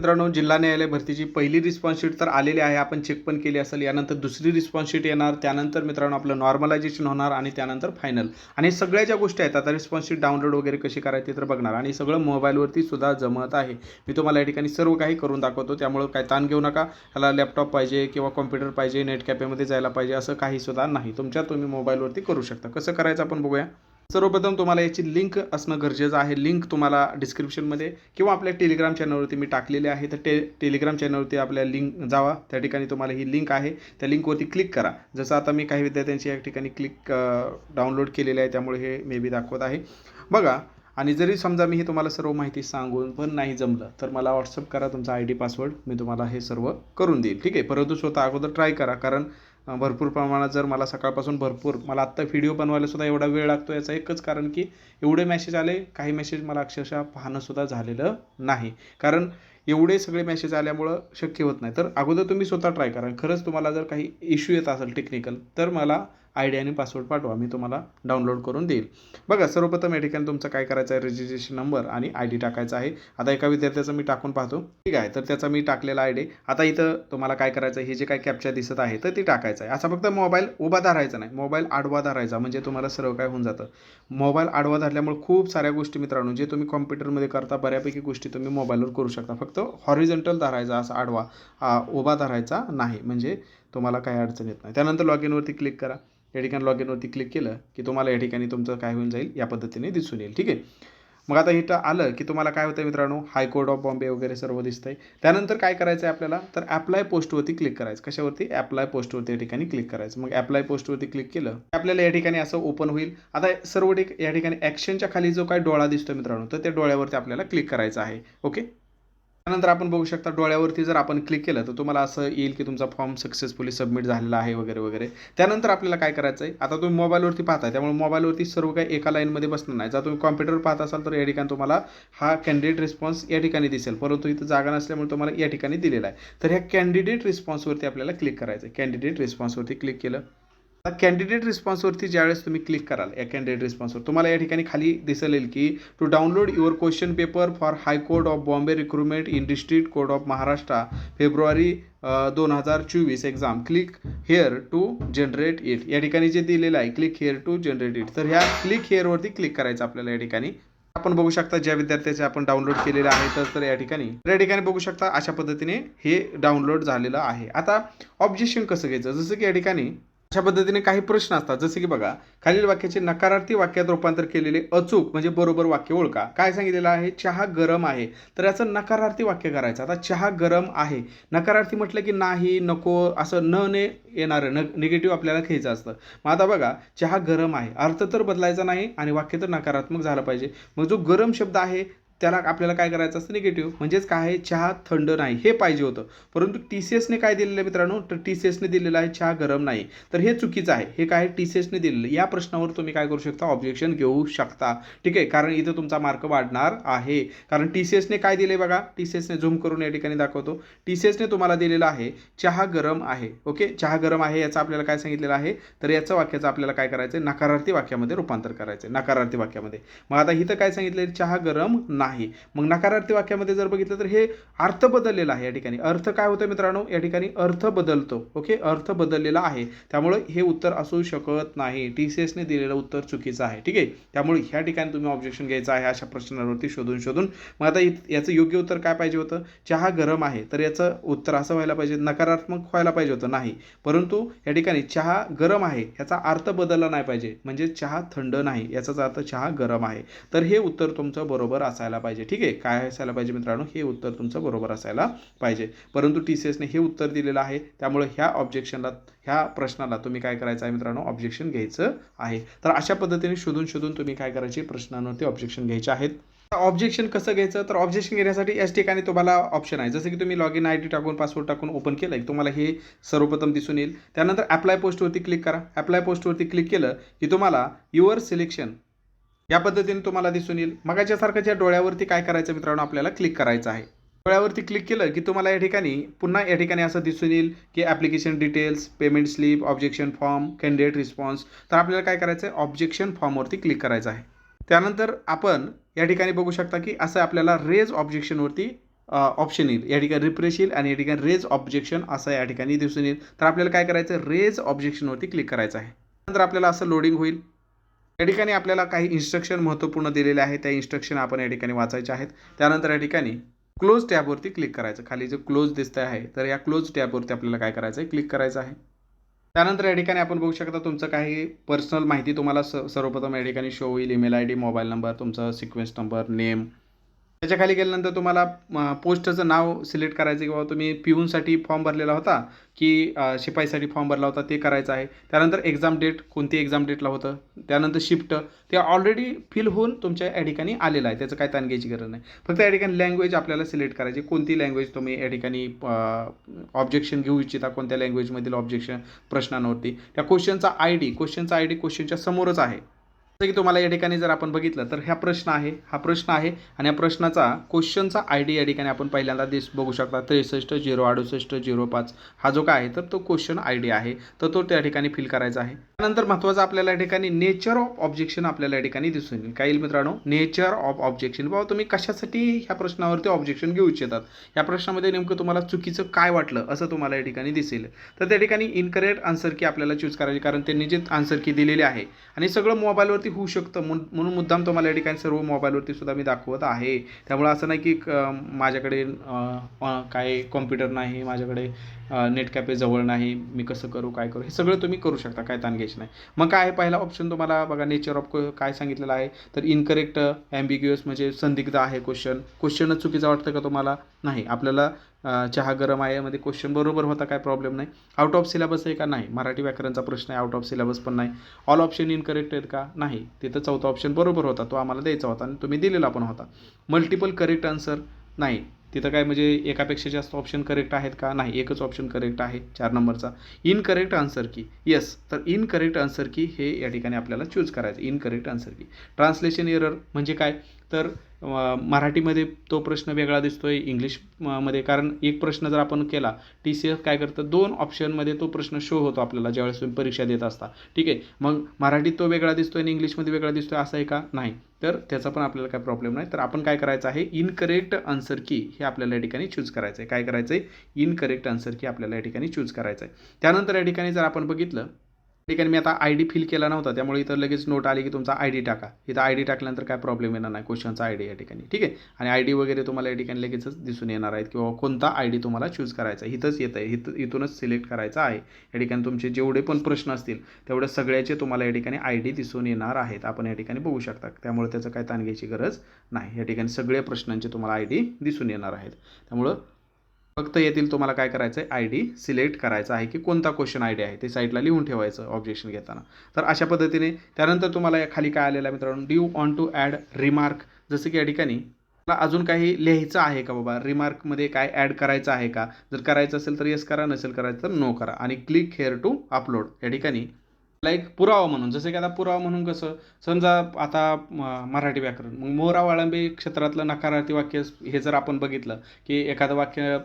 मित्रांनो जिल्हा न्यायालय भरतीची पहिली रिस्पॉन्स शीट तर आलेली आहे. आपण चेक पण केली असेल. यानंतर दुसरी रिस्पॉन्स शीट येणार. त्यानंतर मित्रांनो आपलं नॉर्मलायझेशन होणार आणि त्यानंतर फायनल आणि सगळ्या ज्या गोष्टी आहेत आता रिस्पॉन्स शीट डाउनलोड वगैरे कशी करायची तर बघणार. आणि सगळं मोबाईलवरती सुद्धा जमत आहे. मी तुम्हाला या ठिकाणी सर्व काही करून दाखवतो. त्यामुळं काय ताण घेऊ नका. ह्याला लॅपटॉप पाहिजे किंवा कॉम्प्युटर पाहिजे नेट कॅफेमध्ये जायला पाहिजे असं काही सुद्धा नाही. तुमच्या तुम्ही मोबाईलवरती करू शकता. कसं करायचं आपण बघूया. सर्वप्रथम तुम्हाला याची लिंक असणं गरजेचं आहे. लिंक तुम्हाला डिस्क्रिप्शनमध्ये किंवा आपल्या टेलिग्राम चॅनलवरती मी टाकलेले आहे. तर टे टेलिग्राम चॅनलवरती आपल्या लिंक जावा. त्या ठिकाणी तुम्हाला ही लिंक आहे. त्या लिंकवरती क्लिक करा. जसं आता मी काही विद्यार्थ्यांची या ठिकाणी क्लिक डाउनलोड केलेले आहे. त्यामुळे हे मे बी दाखवत आहे. बघा आणि जरी समजा मी हे तुम्हाला सर्व माहिती सांगून पण नाही जमलं तर मला व्हॉट्सअप करा. तुमचा आय डी पासवर्ड मी तुम्हाला हे सर्व करून देईल. ठीक आहे? परंतु स्वतः अगोदर ट्राय करा. कारण भरपूर प्रमाणात जर मला सकाळपासून भरपूर मला आत्ता व्हिडिओ बनवायला सुद्धा एवढा वेळ लागतो याचं एकच कारण की एवढे मेसेज आले काही मेसेज मला अक्षरशः पाहणंसुद्धा झालेलं नाही. कारण एवढे सगळे मेसेज आल्यामुळं शक्य होत नाही. तर अगोदर तुम्ही स्वतः ट्राय करा. खरंच तुम्हाला जर काही इश्यू येत असेल टेक्निकल तर मला आय डी आणि पासवर्ड पाठवा मी तुम्हाला डाउनलोड करून देईल. बघा सर्वप्रथम या ठिकाणी तुमचं काय करायचं आहे? रजिस्ट्रेशन नंबर आणि आय डी टाकायचा आहे. आता एका विद्यार्थ्याचं मी टाकून पाहतो. ठीक आहे तर त्याचा मी टाकलेला आय डी आता इथं तुम्हाला काय करायचं आहे? हे जे काय कॅप्चर दिसत आहे तर ती टाकायचं आहे. असा फक्त मोबाईल उभा धरायचा नाही. मोबाईल आडवा धरायचा म्हणजे तुम्हाला सर्व काय होऊन जातं? मोबाईल आडवा धरल्यामुळे खूप साऱ्या गोष्टी मित्रांनो जे तुम्ही कॉम्प्युटरमध्ये करता बऱ्यापैकी गोष्टी तुम्ही मोबाईलवर करू शकता. फक्त हॉरिझॉन्टल धरायचा असा आडवा उभा धरायचा नाही. म्हणजे तुम्हाला काही अडचण येत नाही. त्यानंतर लॉग इनवरती क्लिक करा. या ठिकाणी लॉग इनवरती क्लिक केलं की तुम्हाला या ठिकाणी तुमचं काय होऊन जाईल या पद्धतीने दिसून येईल. ठीक आहे? मग आता इथं आलं की तुम्हाला काय होतं मित्रांनो? हायकोर्ट ऑफ बॉम्बे वगैरे सर्व दिसतंय. त्यानंतर काय करायचं आहे आपल्याला? तर ॲप्लाय पोस्टवरती क्लिक करायचं. कशावरती? ॲप्लाय पोस्टवरती या ठिकाणी क्लिक करायचं. मग ॲप्लाय पोस्टवरती क्लिक केलं की आपल्याला या ठिकाणी असं ओपन होईल. आता सर्व ठिक या ठिकाणी ॲक्शनच्या खाली जो काय डोळा दिसतो मित्रांनो तर त्या डोळ्यावरती आपल्याला क्लिक करायचं आहे. ओके त्यानंतर आपण बघू शकता डोळ्यावरती जर आपण क्लिक केलं तर तुम्हाला असं येईल की तुमचा फॉर्म सक्सेसफुली सबमिट झालेला आहे वगैरे वगैरे. त्यानंतर आपल्याला काय करायचं आहे आता तुम्ही मोबाईलवरती पाहताय त्यामुळे मोबाईलवरती सर्व काही एका लाईनमध्ये बसणार नाही. जर तुम्ही कॉम्प्युटरवर पाहत असाल तर या ठिकाणी तुम्हाला हा कॅन्डिडेट रिस्पॉन्स या ठिकाणी दिसेल. परंतु इथं जागा नसल्यामुळे तुम्हाला या ठिकाणी दिलेला आहे. तर ह्या कॅन्डिडेट रिस्पॉन्सवरती आपल्याला क्लिक करायचं आहे कॅन्डिडेट रिस्पॉन्सवरती क्लिक केलं कॅन्डिडेट रिस्पॉन्सवरती ज्यावेळेस तुम्ही क्लिक कराल या कॅन्डिडेट रिस्पॉन्सवर तुम्हाला या ठिकाणी खाली दिसेल की to download your question paper for high court of Bombay recruitment in district court of Maharashtra February दोन हजार चोवीस exam click here to generate it या ठिकाणी जे दिलेलं आहे click here to generate it तर ह्या क्लिक हेअरवरती क्लिक करायचं आपल्याला या ठिकाणी. आपण बघू शकता ज्या विद्यार्थ्याचे आपण डाउनलोड केलेले आहे तर तर या ठिकाणी. या ठिकाणी बघू शकता अशा पद्धतीने हे डाउनलोड झालेलं आहे. आता ऑब्जेक्शन कसं घ्यायचं? जसं की या ठिकाणी अशा पद्धतीने काही प्रश्न असतात. जसे की बघा खालील वाक्याचे नकारार्थी वाक्यात रूपांतर केलेले अचूक म्हणजे बरोबर वाक्य ओळखा. काय सांगितलेलं आहे? चहा गरम आहे. तर याचं नकारार्थी वाक्य करायचं. आता चहा गरम आहे. नकारार्थी म्हटलं की नाही नको असं न ने येणारं न निगेटिव्ह आपल्याला घ्यायचं असतं. मग आता बघा चहा गरम आहे. अर्थ तर बदलायचा नाही आणि वाक्य तर नकारात्मक झालं पाहिजे. मग जो गरम शब्द आहे त्याला आपल्याला काय करायचं असतं? निगेटिव्ह म्हणजेच काय आहे? चहा थंड नाही. हे पाहिजे होतं. परंतु टी सी एसने काय दिलेलं आहे मित्रांनो? तर टी सी एसने दिलेलं आहे चहा गरम नाही. तर हे चुकीचं आहे. हे काय टी सी एसने दिलेलं या प्रश्नावर तुम्ही काय करू शकता? ऑब्जेक्शन घेऊ शकता. ठीक आहे? कारण इथं तुमचा मार्क वाढणार आहे. कारण टी सी एसने काय दिले बघा? टी सी एसने झूम करून या ठिकाणी दाखवतो. टी सी एसने तुम्हाला दिलेलं आहे चहा गरम आहे. ओके चहा गरम आहे याचं आपल्याला काय सांगितलेलं आहे? तर याचं वाक्याचं आपल्याला काय करायचं आहे नकारार्थी वाक्यामध्ये रूपांतर करायचं आहे नकारार्थी वाक्यामध्ये. मग आता इथं काय सांगितलं चहा गरम नाही. मग नकारार्थी वाक्यामध्ये जर बघितलं तर हे अर्थ बदललेला आहे या ठिकाणी. अर्थ काय होतं मित्रांनो? या ठिकाणी अर्थ बदलतो. ओके? अर्थ बदललेला आहे. त्यामुळे हे उत्तर असू शकत नाही. टी सी एसने दिलेलं उत्तर चुकीचं आहे. ठीक आहे? त्यामुळे ह्या ठिकाणी तुम्ही ऑब्जेक्शन घ्यायचं आहे अशा प्रश्नावरती शोधून शोधून. मग आता याचं योग्य उत्तर काय पाहिजे होतं? चहा गरम आहे. तर याचं उत्तर असं व्हायला पाहिजे नकारात्मक व्हायला पाहिजे होतं. नाही. परंतु या ठिकाणी चहा गरम आहे याचा अर्थ बदलला नाही पाहिजे. म्हणजे चहा थंड नाही याचाच अर्थ चहा गरम आहे. तर हे उत्तर तुमचं बरोबर असायला पाहिजे. ठीक आहे? काय असायला पाहिजे मित्रांनो? हे उत्तर तुमचं बरोबर असायला पाहिजे. परंतु टी सी एसने हे उत्तर दिलेलं आहे. त्यामुळे ह्या ऑब्जेक्शनला ह्या प्रश्नाला तुम्ही काय करायचं आहे मित्रांनो? ऑब्जेक्शन घ्यायचं आहे. तर अशा पद्धतीने शोधून शोधून तुम्ही काय करायचे? प्रश्नांवरती ऑब्जेक्शन घ्यायचे आहेत. ऑब्जेक्शन कसं घ्यायचं? तर ऑब्जेक्शन घेण्यासाठी याच ठिकाणी तुम्हाला ऑप्शन आहे. जसं की तुम्ही लॉग इन आय डी टाकून पासवर्ड टाकून ओपन केलं की तुम्हाला हे सर्वप्रथम दिसून येईल. त्यानंतर अप्लाय पोस्टवरती क्लिक करा. अप्लाय पोस्टवरती क्लिक केलं की तुम्हाला युअर सिलेक्शन या पद्धतीने तुम्हाला दिसून येईल. मगाच्यासारखं ज्या डोळ्यावरती काय करायचं मित्रांनो आपल्याला क्लिक करायचं आहे. डोळ्यावरती क्लिक केलं की तुम्हाला या ठिकाणी पुन्हा या ठिकाणी असं दिसून येईल की application details payment slip objection form candidate response तर आपल्याला काय करायचं आहे? ऑब्जेक्शन फॉर्मवरती क्लिक करायचं आहे. त्यानंतर आपण या ठिकाणी बघू शकता की असं आपल्याला रेज ऑब्जेक्शनवरती ऑप्शन येईल. या ठिकाणी रिफ्रेश येईल आणि या ठिकाणी रेज ऑब्जेक्शन असं या ठिकाणी दिसून येईल. तर आपल्याला काय करायचं रेज ऑब्जेक्शनवरती क्लिक करायचं आहे. नंतर आपल्याला असं लोडिंग होईल. या ठिकाणी आपल्याला काही इन्स्ट्रक्शन महत्त्वपूर्ण दिलेले आहे त्या इन्स्ट्रक्शन आपण या ठिकाणी वाचायचे आहेत. त्यानंतर या ठिकाणी क्लोज टॅबवरती क्लिक करायचं. खाली जे क्लोज दिसतं आहे तर या क्लोज टॅबवरती आपल्याला काय करायचं आहे क्लिक करायचं आहे. त्यानंतर या ठिकाणी आपण बघू शकता तुमचं काही पर्सनल माहिती तुम्हाला स सर्वप्रथम या ठिकाणी शो होईल. Email I D mobile number तुमचा सिक्वेन्स नंबर नेम त्याच्याखाली गेल्यानंतर तुम्हाला पोस्टचं नाव सिलेक्ट करायचं किंवा तुम्ही पिऊनसाठी फॉर्म भरलेला होता की शिपाईसाठी फॉर्म भरला होता ते करायचं आहे. त्यानंतर एक्झाम डेट कोणती एक्झाम डेटला होतं? त्यानंतर शिफ्ट ते ऑलरेडी फिल होऊन तुमच्या या ठिकाणी आलेलं आहे. त्याचं काय ताण घ्यायची गरज नाही. फक्त या ठिकाणी लँग्वेज आपल्याला सिलेक्ट करायची. कोणती लँग्वेज तुम्ही या ठिकाणी ऑब्जेक्शन घेऊ इच्छिता कोणत्या लँग्वेजमधील ऑब्जेक्शन प्रश्नांवरती? त्या क्वेश्चनचा आय डी क्वेश्चनचा आय डी क्वेश्चनच्या समोरच आहे. जसं की तुम्हाला या ठिकाणी जर आपण बघितलं तर ह्या प्रश्न आहे हा प्रश्न आहे आणि या प्रश्नाचा क्वेश्चनचा आय डी या ठिकाणी आपण पहिल्यांदा दिस बघू शकता त्रेसष्ट झिरो अडुसष्ट झिरो पाच हा जो काय आहे तर तो क्वेश्चन आय डी आहे तर तो त्या ठिकाणी फिल करायचा आहे. त्यानंतर महत्त्वाचं आपल्याला या ठिकाणी नेचर ऑफ ऑब्जेक्शन आपल्याला या ठिकाणी दिसून येईल. काय येईल मित्रांनो? नेचर ऑफ ऑब्जेक्शन बाबा तुम्ही कशासाठी ह्या प्रश्नावरती ऑब्जेक्शन घेऊ इच्छितात? या प्रश्नामध्ये नेमकं तुम्हाला चुकीचं काय वाटलं असं तुम्हाला या ठिकाणी दिसेल. तर त्या ठिकाणी इनकरेक्ट आन्सर की आपल्याला चूज करायची कारण त्यांनी जे आन्सर की दिलेली आहे. आणि सगळं मोबाईलवरती होऊ शकतं. म्हणून म्हणून मुद्दाम तुम्हाला या ठिकाणी सर्व मोबाईलवरती सुद्धा मी दाखवत आहे. त्यामुळं असं नाही की माझ्याकडे काय कॉम्प्युटर नाही माझ्याकडे नेट कॅफे जवळ नाही. मी कसं करू काय करू हे सगळं तुम्ही करू शकता. काय ताण घ्यायचं नाही. मग काय आहे? पहिला ऑप्शन तुम्हाला बघा नेचर ऑफ काय सांगितलेलं आहे? तर इनकरेक्ट ॲम्बिग्युअस uh, म्हणजे संदिग्ध आहे क्वेश्चन क्वेश्चनच चुकीचं वाटतं का तुम्हाला? नाही. आपल्याला uh, चहा गरम आहे मध्ये क्वेश्चन बरोबर होता काय प्रॉब्लेम नाही. आउट ऑफ सिलेबस आहे का? नाही. मराठी व्याकरणचा प्रश्न आहे आउट ऑफ सिलेबस पण नाही. ऑल ऑप्शन इनकरेक्ट आहेत का? नाही. तिथं चौथा ऑप्शन बरोबर होता तो आम्हाला द्यायचा होता आणि तुम्ही दिलेला पण होता. मल्टिपल करेक्ट आन्सर नाही. तिथं काय म्हणजे एकापेक्षा जास्त ऑप्शन करेक्ट आहेत का? नाही एकच ऑप्शन करेक्ट आहे चार नंबरचा इनकरेक्ट आन्सर की येस तर इनकरेक्ट आन्सर की हे या ठिकाणी आपल्याला चूज करायचं incorrect answer key translation error म्हणजे काय? तर मराठीमध्ये तो प्रश्न वेगळा दिसतोय इंग्लिशमध्ये. कारण एक प्रश्न जर आपण केला टी सी एफ काय करतं? दोन ऑप्शनमध्ये तो प्रश्न शो होतो आपल्याला ज्यावेळेस तुम्ही परीक्षा देत असता. ठीक आहे? मग मराठीत तो वेगळा दिसतोय आणि इंग्लिशमध्ये वेगळा दिसतोय असं आहे का? नाही. तर त्याचा पण आपल्याला काय प्रॉब्लेम नाही. तर आपण काय करायचं आहे? इनकरेक्ट आन्सर की हे आपल्याला या ठिकाणी चूज करायचं आहे काय करायचं आहे इनकरेक्ट आन्सर की आपल्याला या ठिकाणी चूज करायचं आहे त्यानंतर या ठिकाणी जर आपण बघितलं ठिकाणी मी आता आय डी फिल केला नव्हता त्यामुळे इथं लगेच नोट आली की तुमचा आय डी टाका. इथं आय डी टाकल्यानंतर काय प्रॉब्लेम येणार नाही क्वेश्चनचा आय डी या ठिकाणी ठीक आहे? आणि आय डी वगैरे तुम्हाला या ठिकाणी लगेचच दिसून येणार आहेत किंवा कोणता आय डी तुम्हाला चूज करायचा आहे. इथंच येतं आहे इथं इथूनच सिलेक्ट करायचा आहे. या ठिकाणी तुमचे जेवढे पण प्रश्न असतील तेवढे सगळ्याचे तुम्हाला या ठिकाणी आय डी दिसून येणार आहेत. आपण या ठिकाणी बघू शकता त्यामुळे त्याचं काय ताण घ्यायची गरज नाही. या ठिकाणी सगळ्या प्रश्नांचे तुम्हाला आय डी दिसून येणार आहेत. त्यामुळं फक्त येथील तुम्हाला काय करायचं आहे आय डी सिलेक्ट करायचा आहे की कोणता क्वेश्चन आय डी आहे? ते साईडला लिहून ठेवायचं ऑब्जेक्शन घेताना. तर अशा पद्धतीने त्यानंतर तुम्हाला या खाली काय आलेलं आहे मित्रांनो? Do want to add remark जसं की या ठिकाणी मला अजून काही लिहायचं आहे का बाबा? रिमार्कमध्ये काय ॲड करायचं आहे का? जर करायचं असेल तर येस करा नसेल करायचं तर नो करा. आणि क्लिक हेअर टू अपलोड या ठिकाणी लाईक पुरावा म्हणून जसं की आता पुरावा म्हणून कसं समजा आता मराठी व्याकरण मग मोरा वाळंबी क्षेत्रातलं नकारार्थी वाक्य हे जर आपण बघितलं की एखादं वाक्य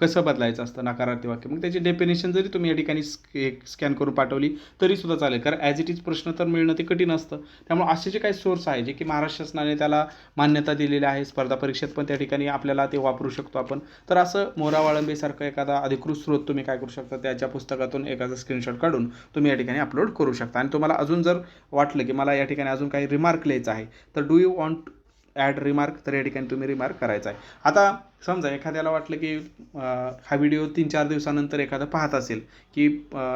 कसं बदलायचं असतं नकारार्थी वाक्य मग त्याची डेफिनेशन जरी तुम्ही या ठिकाणी स्कॅन करून पाठवली तरी सुद्धा चालेल. कारण ॲज इट इज प्रश्न तर मिळणं ते कठीण असतं. त्यामुळे असे जे काही सोर्स आहे जे की महाराष्ट्र शासनाने त्याला मान्यता दिलेली आहे स्पर्धा परीक्षेत पण त्या ठिकाणी आपल्याला ते वापरू शकतो आपण. तर असं मोरा वाळंबीसारखं एखादा अधिकृत स्रोत तुम्ही काय करू शकता त्याच्या पुस्तकातून एखादा स्क्रीनशॉट काढून तुम्ही या ठिकाणी अपलोड करू शकता. आणि तुम्हाला अजून जर वाटलं की मला या ठिकाणी अजून काही रिमार्क लिहायचं आहे तर do you want add remark तर या ठिकाणी तुम्ही रिमार्क करायचा आहे. आता समजा एखाद्याला वाटलं की हा व्हिडिओ तीन चार दिवसानंतर एखादा पाहत असेल की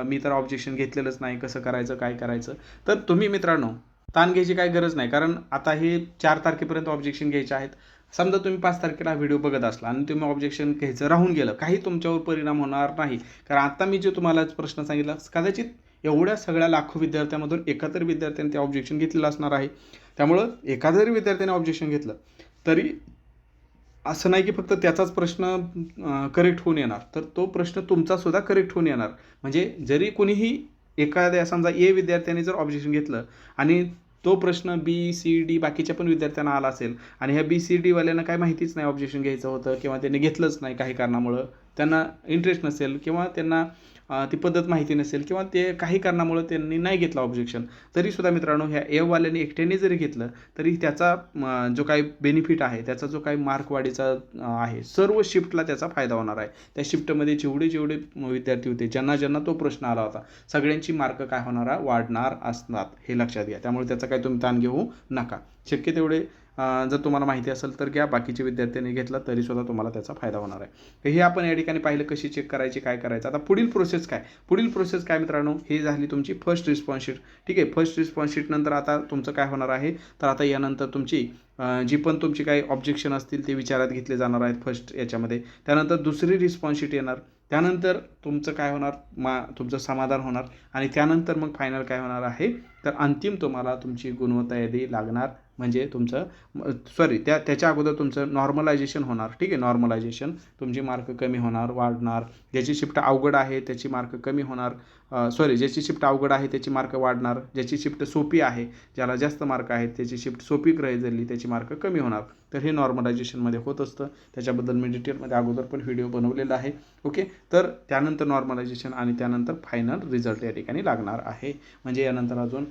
मी तर ऑब्जेक्शन घेतलेलंच नाही कसं करायचं काय करायचं? तर तुम्ही मित्रांनो ताण घ्यायची काही गरज नाही. कारण आता हे चार तारखेपर्यंत ऑब्जेक्शन घ्यायचे आहेत. समजा तुम्ही पाच तारखेला व्हिडिओ बघत असला आणि तुम्ही ऑब्जेक्शन घ्यायचं राहून गेलं काही तुमच्यावर परिणाम होणार नाही. कारण आता मी जे तुम्हाला प्रश्न सांगितला कदाचित एवढ्या सगळ्या लाखो विद्यार्थ्यांमधून एकाहत्तर विद्यार्थ्यांनी विद्यार्थ्याने ते ऑब्जेक्शन घेतलेलं असणार आहे. त्यामुळं एका जरी विद्यार्थ्याने ऑब्जेक्शन घेतलं तरी असं नाही की फक्त त्याचाच प्रश्न करेक्ट होऊन येणार. तर तो प्रश्न तुमचासुद्धा करेक्ट होऊन येणार. म्हणजे जरी कोणीही एखाद्या समजा ए विद्यार्थ्याने जर ऑब्जेक्शन घेतलं आणि तो प्रश्न बी सी डी बाकीच्या पण विद्यार्थ्यांना आला असेल आणि ह्या बी सी डीवाल्यांना काय माहितीच नाही ऑब्जेक्शन घ्यायचं होतं किंवा त्यांनी घेतलंच नाही काही कारणामुळं त्यांना इंटरेस्ट नसेल किंवा त्यांना ती पद्धत माहिती नसेल किंवा ते काही कारणामुळे त्यांनी नाही घेतलं ऑब्जेक्शन तरीसुद्धा मित्रांनो ह्या एवाल्याने एकट्याने जरी घेतलं तरी त्याचा जो काही बेनिफिट आहे त्याचा जो काही मार्क वाढीचा आहे सर्व शिफ्टला त्याचा फायदा होणार आहे. त्या शिफ्टमध्ये जेवढे जेवढे विद्यार्थी होते ज्यांना ज्यांना तो प्रश्न आला होता सगळ्यांची मार्क काय होणार? आहे वाढणार असतात हे लक्षात घ्या. त्यामुळे त्याचा काही तुम्ही ताण घेऊ नका. शक्य तेवढे जर तुम्हाला माहिती असेल तर घ्या. बाकीचे विद्यार्थ्यांनी घेतला तरीसुद्धा तुम्हाला त्याचा फायदा होणार आहे. हे आपण या ठिकाणी पाहिलं कशी चेक करायची काय करायचं. आता पुढील प्रोसेस काय? पुढील प्रोसेस काय मित्रांनो? ही झाली तुमची फर्स्ट रिस्पॉन्स शीट ठीक आहे? फर्स्ट रिस्पॉन्स नंतर आता तुमचं काय होणार आहे? तर आता यानंतर तुमची जी पण तुमची काही ऑब्जेक्शन असतील ते विचारात घेतले जाणार आहेत फर्स्ट याच्यामध्ये. त्यानंतर दुसरी रिस्पॉन्स शीट येणार. त्यानंतर तुमचं काय होणार? मा तुमचं समाधान होणार. आणि त्यानंतर मग फायनल काय होणार आहे? तर अंतिम तुम्हाला तुमची गुणवत्ता यादी लागणार म्हणजे तुमचं सॉरी त्या त्याच्या अगोदर तुमचं नॉर्मलायझेशन होणार ठीक आहे? नॉर्मलायझेशन तुमची मार्क कमी होणार वाढणार. ज्याची शिफ्ट अवघड आहे त्याची मार्क कमी होणार. सॉरी ज्याची शिफ्ट अवघड आहे त्याची मार्क वाढणार. ज्याची शिफ्ट सोपी आहे ज्याला जास्त मार्क आहेत त्याची शिफ्ट सोपी ग्रही झाली त्याची मार्क कमी होणार. तर हे नॉर्मलायझेशनमध्ये होत असतं. त्याच्याबद्दल मी डिटेलमध्ये अगोदर पण व्हिडिओ बनवलेला आहे. ओके तर त्यानंतर नॉर्मलायझेशन आणि त्यानंतर फायनल रिझल्ट या ठिकाणी लागणार आहे. म्हणजे यानंतर अजून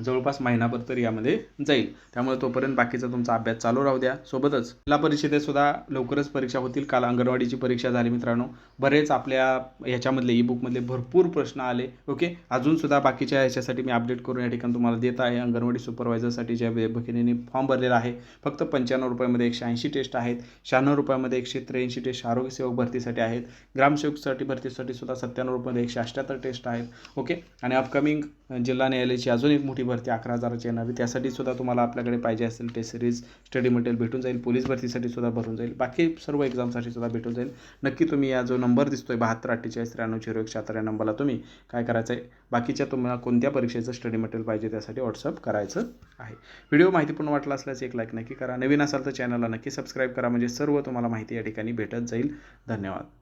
जवळपास महिनाभर तर यामध्ये जाईल. त्यामुळे तोपर्यंत बाकीचा तुमचा अभ्यास चालू राहू द्या. सोबतच जिल्हा परिषदेत सुद्धा लवकरच परीक्षा होतील. काल अंगणवाडीची परीक्षा झाली मित्रांनो. बरेच आपल्या ह्याच्यामधले ई बुकमधले भरपूर प्रश्न आले. ओके? अजूनसुद्धा बाकीच्या ह्याच्यासाठी मी अपडेट करून या ठिकाणी तुम्हाला देत आहे. अंगणवाडी सुपरवायझरसाठी ज्या भगिनींनी फॉर्म भरलेला आहे फक्त पंच्याण्णव रुपयामध्ये एकशे ऐंशी टेस्ट आहेत. शहाण्णव रुपयामध्ये एकशे त्र्याऐंशी टेस्ट आरोग्यसेवक भरतीसाठी आहेत. ग्रामसेवकसाठी भरतीसाठी सुद्धा सत्त्याण्णव रुपयामध्ये एकशे अठ्ठ्याहत्तर टेस्ट आहेत. ओके? आणि अपकमिंग जिल्हा न्यायालयाची अजून एक मोठी भरती अकरा हजाराची येणार आहे त्यासाठी सुद्धा तुम्हाला आपल्याकडे पाहिजे असेल टेस्ट सिरीज स्टडी मटेरियल भेटून जाईल. पोलीस भरतीसाठी सुद्धा भरून जाईल. बाकी सर्व एक्झामसाठी सुद्धा भेटून जाईल. नक्की तुम्ही या जो नंबर दिसतोय बहात्तर अठ्ठेचाळीस त्र्याण्णव झिरो एक शहात्तर या नंबरला तुम्ही काय करायचं आहे बाकीच्या तुम्हाला कोणत्या परीक्षेचं स्टडी मटेरियल पाहिजे त्यासाठी व्हॉट्सअप करायचं आहे. व्हिडिओ माहितीपूर्ण वाटला असल्यास एक लाईक नक्की करा. नवीन असाल तर चॅनलला नक्की सबस्क्राईब करा. म्हणजे सर्व तुम्हाला माहिती या ठिकाणी भेटत जाईल. धन्यवाद.